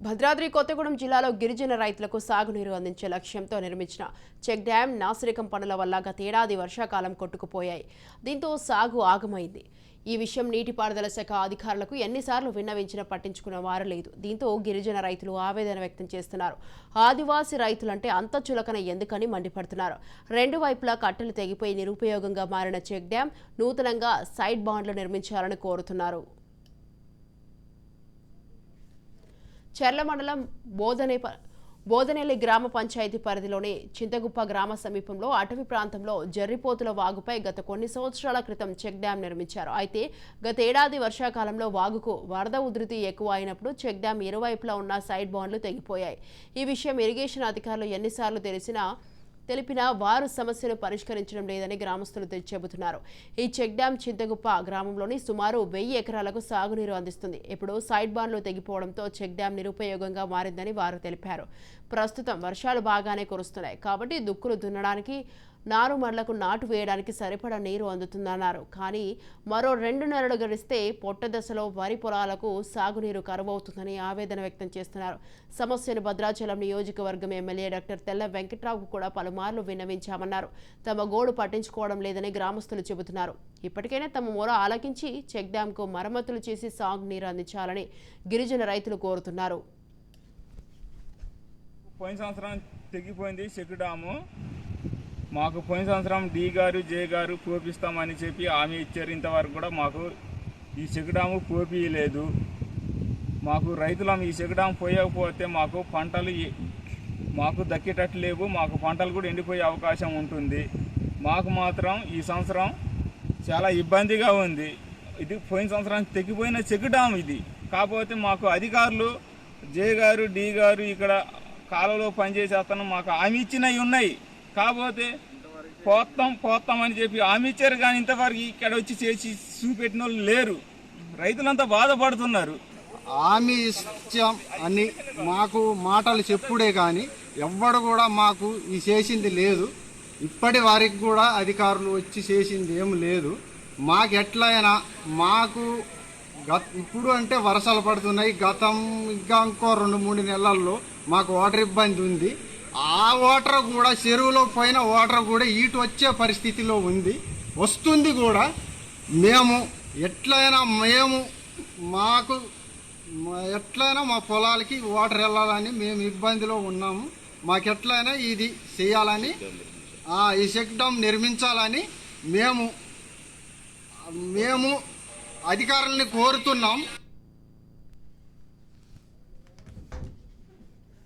భద్రాద్రి కొత్తగూడెం జిల్లాలో గిరిజన రైతులకు సాగునీరు అందించే లక్ష్యంతో నిర్మించిన చెక్ డ్యాం నాసిరకం పనుల వల్ల గతేడాది వర్షాకాలం కొట్టుకుపోయాయి. దీంతో సాగు ఆగమైంది. ఈ విషయం నీటిపారుదల శాఖ అధికారులకు ఎన్నిసార్లు విన్నవించినా పట్టించుకున్న వారు లేదు. దీంతో గిరిజన రైతులు ఆవేదన వ్యక్తం చేస్తున్నారు. ఆదివాసీ రైతులంటే అంత చులకన ఎందుకని మండిపడుతున్నారు. రెండు వైపులా కట్టెలు తెగిపోయి నిరుపయోగంగా మారిన చెక్ డ్యాం నూతనంగా సైడ్ బాండ్లు నిర్మించాలని కోరుతున్నారు. చర్ల మండలం బోధనే బోధనేలి గ్రామ పంచాయతీ పరిధిలోని చింతగుప్ప గ్రామ సమీపంలో అటవీ ప్రాంతంలో జర్రిపోతుల వాగుపై గత కొన్ని సంవత్సరాల క్రితం చెక్ డ్యాం నిర్మించారు. అయితే గత ఏడాది వర్షాకాలంలో వాగుకు వరద ఉధృతి ఎక్కువ అయినప్పుడు చెక్ డ్యాం ఇరువైపులా ఉన్న సైడ్ బాండ్లు తెగిపోయాయి. ఈ విషయం ఇరిగేషన్ అధికారులు ఎన్నిసార్లు తెలిసినా తెలిపినా వారు సమస్యను పరిష్కరించడం లేదని గ్రామస్తులు తె- చెబుతున్నారు ఈ చెక్ డ్యాం చింతగుప్ప గ్రామంలోని సుమారు వెయ్యి ఎకరాలకు సాగునీరు అందిస్తుంది. ఇప్పుడు సైడ్ బాన్లు తెగిపోవడంతో చెక్ డ్యాం నిరుపయోగంగా మారిందని వారు తెలిపారు. ప్రస్తుతం వర్షాలు బాగానే కురుస్తున్నాయి. కాబట్టి దుక్కులు దున్నడానికి నారుమళ్ళకు నాటు వేయడానికి సరిపడా నీరు అందుతుందన్నారు. కానీ మరో రెండు నెలలు గడిస్తే పొట్ట దశలో వరి పొలాలకు సాగునీరు కరువవుతుందని ఆవేదన వ్యక్తం చేస్తున్నారు. సమస్యను భద్రాచలం నియోజకవర్గం ఎమ్మెల్యే డాక్టర్ తెల్ల వెంకట్రావుకు కూడా పలుమార్లు విన్నవించామన్నారు. తమ గోడు పట్టించుకోవడం లేదని గ్రామస్తులు చెబుతున్నారు. ఇప్పటికైనా తమ మూల ఆలకించి చెక్ డ్యాంకు మరమ్మతులు చేసి సాగు నీరు అందించాలని గిరిజన రైతులు కోరుతున్నారు. పోయిన సంవత్సరం తెగిపోయింది చెక్ డ్యాము. మాకు పోయిన సంవత్సరం డి గారు జే గారు పోపిస్తామని చెప్పి హామీ ఇచ్చారు. ఇంతవరకు కూడా మాకు ఈ చెక్ డాము మాకు రైతులం ఈ చెక్ పోయకపోతే మాకు పంటలు మాకు దక్కేటట్లు లేవు. మాకు పంటలు కూడా ఎండిపోయే అవకాశం ఉంటుంది. మాకు మాత్రం ఈ సంవత్సరం చాలా ఇబ్బందిగా ఉంది. ఇది పోయిన సంవత్సరం తెగిపోయిన చెక్ డామ్ ఇది. కాకపోతే మాకు అధికారులు జే గారు డి గారు ఇక్కడ కాలంలో పనిచేసేస్తాను మాకు హామీ ఇచ్చినవి ఉన్నాయి. కాకపోతే పోతాం పోతాం అని చెప్పి హామీ ఇచ్చారు కానీ ఇంతవరకు ఇక్కడ వచ్చి చేసి చూపెట్టిన వాళ్ళు లేరు. రైతులంతా బాధపడుతున్నారు. హామీ ఇచ్చాం అని మాకు మాటలు చెప్పుడే కానీ ఎవ్వడు కూడా మాకు ఈ చేసింది లేదు. ఇప్పటి వారికి కూడా అధికారులు వచ్చి చేసింది ఏం లేదు. మాకు ఎట్లయినా మాకు గత ఇప్పుడు అంటే వర్షాలు పడుతున్నాయి. గతం ఇంకా ఇంకో రెండు మూడు నెలల్లో మాకు వాటర్ ఇబ్బంది ఉంది. ఆ వాటర్ కూడా చెరువులో పోయిన వాటర్ కూడా ఈటు వచ్చే పరిస్థితిలో ఉంది. వస్తుంది కూడా. మేము ఎట్లయినా మేము మాకు ఎట్లయినా మా పొలాలకి వాటర్ వెళ్ళాలని మేము ఇబ్బందిలో ఉన్నాము. మాకు ఎట్లయినా ఇది చేయాలని ఈ చెక్ డ్యామ్ నిర్మించాలని మేము మేము అధికారుల్ని కోరుతున్నాం.